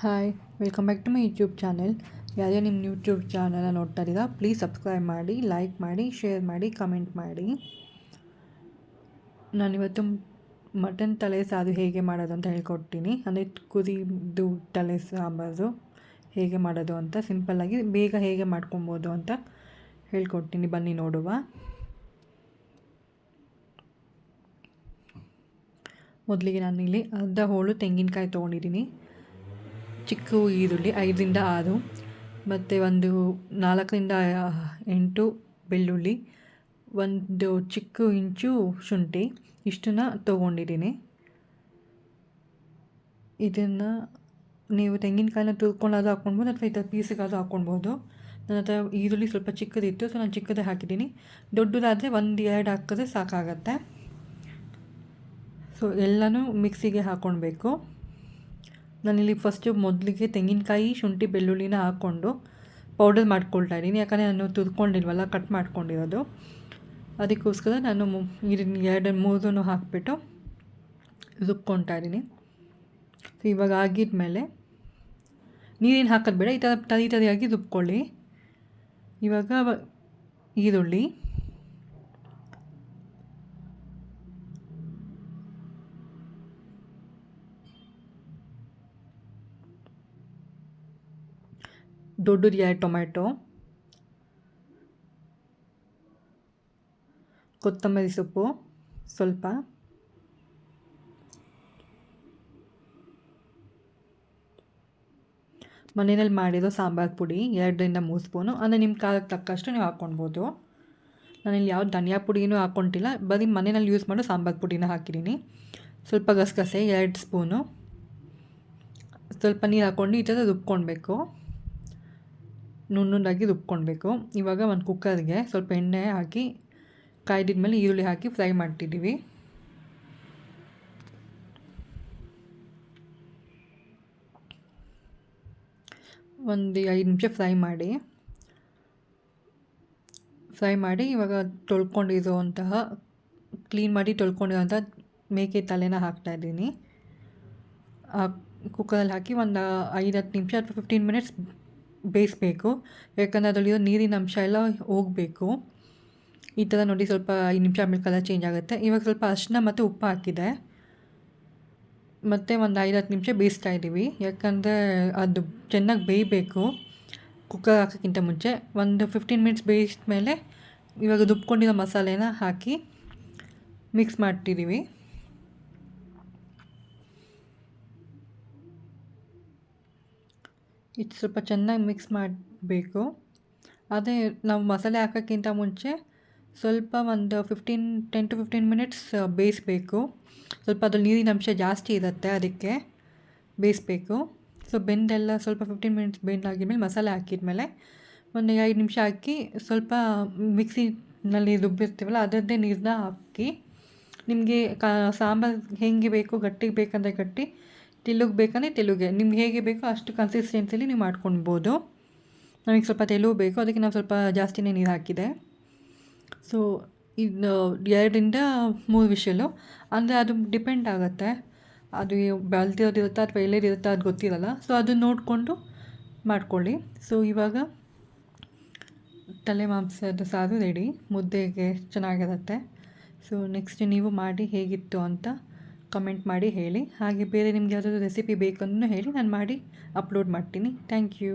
Hi welcome back to my YouTube channel ಯಾರೇ ನಿಮ್ಮ YouTube ಚಾನಲ್ನ ನೋಡ್ತಾ ಇದ್ದೀರಾ ಪ್ಲೀಸ್ ಸಬ್ಸ್ಕ್ರೈಬ್ ಮಾಡಿ ಲೈಕ್ ಮಾಡಿ ಶೇರ್ ಮಾಡಿ ಕಮೆಂಟ್ ಮಾಡಿ. ನಾನಿವತ್ತು ಮಟನ್ ತಲೆ ಸಾರು ಹೇಗೆ ಮಾಡೋದು ಅಂತ ಹೇಳ್ಕೊಡ್ತೀನಿ. ಅಂದರೆ ಕುದಿದು ತಲೆ ಸಾಂಬಾರು ಹೇಗೆ ಮಾಡೋದು ಅಂತ ಸಿಂಪಲ್ಲಾಗಿ ಬೇಗ ಹೇಗೆ ಮಾಡ್ಕೊಬೋದು ಅಂತ ಹೇಳ್ಕೊಡ್ತೀನಿ. ಬನ್ನಿ ನೋಡುವ. ಮೊದಲಿಗೆ ನಾನು ಇಲ್ಲಿ ಅರ್ಧ ಹೋಳು ತೆಂಗಿನಕಾಯಿ ತೊಗೊಂಡಿದ್ದೀನಿ. ಚಿಕ್ಕ ಈರುಳ್ಳಿ ಐದರಿಂದ ಆರು, ಮತ್ತು ಒಂದು ನಾಲ್ಕರಿಂದ ಎಂಟು ಬೆಳ್ಳುಳ್ಳಿ, ಒಂದು ಚಿಕ್ಕ ಇಂಚು ಶುಂಠಿ ಇಷ್ಟನ್ನು ತೊಗೊಂಡಿದ್ದೀನಿ. ಇದನ್ನು ನೀವು ತೆಂಗಿನಕಾಯಿನ ತುರ್ಕೊಂಡಾದ್ರೂ ಹಾಕ್ಕೊಳ್ಬೋದು ಅಥವಾ ಈ ಥರ ಪೀಸಿಗಾದ್ರೂ ಹಾಕ್ಕೊಳ್ಬೋದು. ನನ್ನ ಹತ್ರ ಈರುಳ್ಳಿ ಸ್ವಲ್ಪ ಚಿಕ್ಕದಿತ್ತು, ಸೊ ನಾನು ಚಿಕ್ಕದೇ ಹಾಕಿದ್ದೀನಿ. ದೊಡ್ಡದಾದರೆ ಒಂದು ಎರಡು ಹಾಕಿದ್ರೆ ಸಾಕಾಗತ್ತೆ. ಸೊ ಎಲ್ಲನೂ ಮಿಕ್ಸಿಗೆ ಹಾಕ್ಕೊಳ್ಬೇಕು. ನಾನಿಲ್ಲಿ ಫಸ್ಟು ಮೊದಲಿಗೆ ತೆಂಗಿನಕಾಯಿ, ಶುಂಠಿ, ಬೆಳ್ಳುಳ್ಳಿನ ಹಾಕ್ಕೊಂಡು ಪೌಡರ್ ಮಾಡ್ಕೊಳ್ತಾ ಇದ್ದೀನಿ. ಯಾಕಂದರೆ ನಾನು ತುರ್ಕೊಂಡಿಲ್ವಲ್ಲ ಕಟ್ ಮಾಡ್ಕೊಂಡಿರೋದು. ಅದಕ್ಕೋಸ್ಕರ ನಾನು ಇದನ್ನ ಎರಡು ಮೂರನ್ನು ಹಾಕಿಬಿಟ್ಟು ರುಬ್ಕೊಳ್ತಾ ಇದ್ದೀನಿ. ಇವಾಗ ಆಗಿದ ಮೇಲೆ ನೀರೇನು ಹಾಕೋದು ಬೇಡ, ಈ ಥರ ತರಿ ತರಿಯಾಗಿ ರುಬ್ಕೊಳ್ಳಿ. ಇವಾಗ ಈರುಳ್ಳಿ ದೊಡ್ಡದು ರಿಯಾಯಿ ಟೊಮೆಟೊ ಕೊತ್ತಂಬರಿ ಸೊಪ್ಪು ಸ್ವಲ್ಪ, ಮನೆಯಲ್ಲಿ ಮಾಡಿರೋ ಸಾಂಬಾರು ಪುಡಿ ಎರಡರಿಂದ ಮೂರು ಸ್ಪೂನು, ಅಂದರೆ ನಿಮ್ಮ ಕಾಲಕ್ಕೆ ತಕ್ಕಷ್ಟು ನೀವು ಹಾಕ್ಕೊಳ್ಬೋದು ನಾನಿಲ್ಲಿ ಯಾವ ಧನಿಯಾ ಪುಡಿನೂ ಹಾಕ್ಕೊಂಡಿಲ್ಲ ಬರೀ ಮನೆಯಲ್ಲಿ ಯೂಸ್ ಮಾಡೋ ಸಾಂಬಾರು ಪುಡಿನ ಹಾಕಿದ್ದೀನಿ. ಸ್ವಲ್ಪ ಗಸಗಸೆ ಎರಡು ಸ್ಪೂನು, ಸ್ವಲ್ಪ ನೀರು ಹಾಕ್ಕೊಂಡು ಈ ಥರ ರುಬ್ಕೊಳ್ಬೇಕು. ನುಣ್ಣದಾಗಿ ರುಬ್ಕೊಳ್ಬೇಕು ಇವಾಗ ಒಂದು ಕುಕ್ಕರ್ಗೆ ಸ್ವಲ್ಪ ಎಣ್ಣೆ ಹಾಕಿ, ಕಾಯ್ದಿದ ಮೇಲೆ ಈರುಳ್ಳಿ ಹಾಕಿ ಫ್ರೈ ಮಾಡ್ತಿದ್ದೀವಿ ಒಂದು ಐದು ನಿಮಿಷ ಫ್ರೈ ಮಾಡಿ. ಫ್ರೈ ಮಾಡಿ ಇವಾಗ ತೊಳ್ಕೊಂಡಿರುವಂತಹ, ಕ್ಲೀನ್ ಮಾಡಿ ತೊಳ್ಕೊಂಡಿರೋಂಥ ಮೇಕೆ ತಲೆನ ಹಾಕ್ತಾಯಿದ್ದೀನಿ ಕುಕ್ಕರಲ್ಲಿ ಹಾಕಿ ಒಂದು ಐದು ಹತ್ತು ನಿಮಿಷ ಅಥವಾ ಫಿಫ್ಟೀನ್ ಮಿನಿಟ್ಸ್ ಬೇಯಿಸ್ಬೇಕು. ಯಾಕಂದರೆ ಅದರಲ್ಲಿರೋ ನೀರಿನ ಅಂಶ ಎಲ್ಲ ಹೋಗಬೇಕು. ಈ ಥರ ನೋಡಿ ಸ್ವಲ್ಪ ಐದು ನಿಮಿಷ ಆಮೇಲೆ ಕಲರ್ ಚೇಂಜ್ ಆಗುತ್ತೆ. ಇವಾಗ ಸ್ವಲ್ಪ ಅರಿಶಿನ ಮತ್ತು ಉಪ್ಪು ಹಾಕಿದೆ. ಮತ್ತು ಒಂದು ಐದು ಹತ್ತು ನಿಮಿಷ ಬೇಯಿಸ್ತಾ ಇದ್ದೀವಿ. ಯಾಕಂದರೆ ಅದು ಚೆನ್ನಾಗಿ ಬೇಯಬೇಕು. ಕುಕ್ಕರ್ ಹಾಕೋಕ್ಕಿಂತ ಮುಂಚೆ ಒಂದು ಫಿಫ್ಟೀನ್ ಮಿನಿಟ್ಸ್ ಬೇಯಿಸಿದ ಮೇಲೆ ಇವಾಗ ರುಬ್ಕೊಂಡಿರೋ ಮಸಾಲೆನ ಹಾಕಿ ಮಿಕ್ಸ್ ಮಾಡ್ತಿದ್ದೀವಿ. ಇದು ಸ್ವಲ್ಪ ಚೆನ್ನಾಗಿ ಮಿಕ್ಸ್ ಮಾಡಬೇಕು. ಅದೇ ನಾವು ಮಸಾಲೆ ಹಾಕೋಕ್ಕಿಂತ ಮುಂಚೆ ಸ್ವಲ್ಪ ಒಂದು fifteen ten to fifteen minutes ಬೇಯಿಸಬೇಕು. ಸ್ವಲ್ಪ ಅದ್ರಲ್ಲಿ ನೀರಿನ ಅಂಶ ಜಾಸ್ತಿ ಇರುತ್ತೆ ಅದಕ್ಕೆ ಬೇಯಿಸಬೇಕು. ಸೊ ಬೆಂದೆಲ್ಲ ಸ್ವಲ್ಪ ಫಿಫ್ಟೀನ್ ಮಿನಿಟ್ಸ್ ಬೆಂದಾಗಿದ್ಮೇಲೆ ಮಸಾಲೆ ಹಾಕಿದ್ಮೇಲೆ ಒಂದು ಐದು ನಿಮಿಷ ಹಾಕಿ ಸ್ವಲ್ಪ ಮಿಕ್ಸಿನಲ್ಲಿ ರುಬ್ಬಿರ್ತೀವಲ್ಲ ಅದರದ್ದೇ ನೀರನ್ನ ಹಾಕಿ ನಿಮಗೆ ಕಾ, ಸಾಂಬಾರು ಹೇಗೆ ಬೇಕು, ಗಟ್ಟಿಗೆ ಬೇಕಂದರೆ ಗಟ್ಟಿ ತೆಲುಗು ಬೇಕಂದರೆ ತೆಲುಗೆ. ನಿಮ್ಗೆ ಹೇಗೆ ಬೇಕೋ ಅಷ್ಟು ಕನ್ಸಿಸ್ಟೆನ್ಸಿಲಿ ನೀವು ಮಾಡ್ಕೊಳ್ಬೋದು. ನಮಗೆ ಸ್ವಲ್ಪ ತೆಲುಗು ಬೇಕು, ಅದಕ್ಕೆ ನಾವು ಸ್ವಲ್ಪ ಜಾಸ್ತಿನೇ ನೀರು ಹಾಕಿದೆ. ಸೊ ಇದು ಎರಡರಿಂದ ಮೂರು ವಿಷಲು ಅಂದರೆ ಅದು ಡಿಪೆಂಡ್ ಆಗುತ್ತೆ. ಅದು ಬೆಳ್ತಿರೋದಿರುತ್ತಾ ಅಥವಾ ಎಲ್ಲೇದಿರುತ್ತಾ ಅದು ಗೊತ್ತಿರಲ್ಲ. ಸೊ ಅದು ನೋಡಿಕೊಂಡು ಮಾಡ್ಕೊಳ್ಳಿ. ಸೊ ಇವಾಗ ತಲೆ ಮಾಂಸದ ಸಾರು ರೆಡಿ ಮುದ್ದೆಗೆ ಚೆನ್ನಾಗಿರುತ್ತೆ. ಸೊ ನೆಕ್ಸ್ಟ್ ನೀವು ಮಾಡಿ ಹೇಗಿತ್ತು ಅಂತ ಕಮೆಂಟ್ ಮಾಡಿ ಹೇಳಿ. ಹಾಗೆ ಬೇರೆ ನಿಮ್ಗೆ ಯಾವುದಾದ್ರು ರೆಸಿಪಿ ಬೇಕು ಹೇಳಿ, ನಾನು ಮಾಡಿ ಅಪ್ಲೋಡ್ ಮಾಡ್ತೀನಿ. Thank you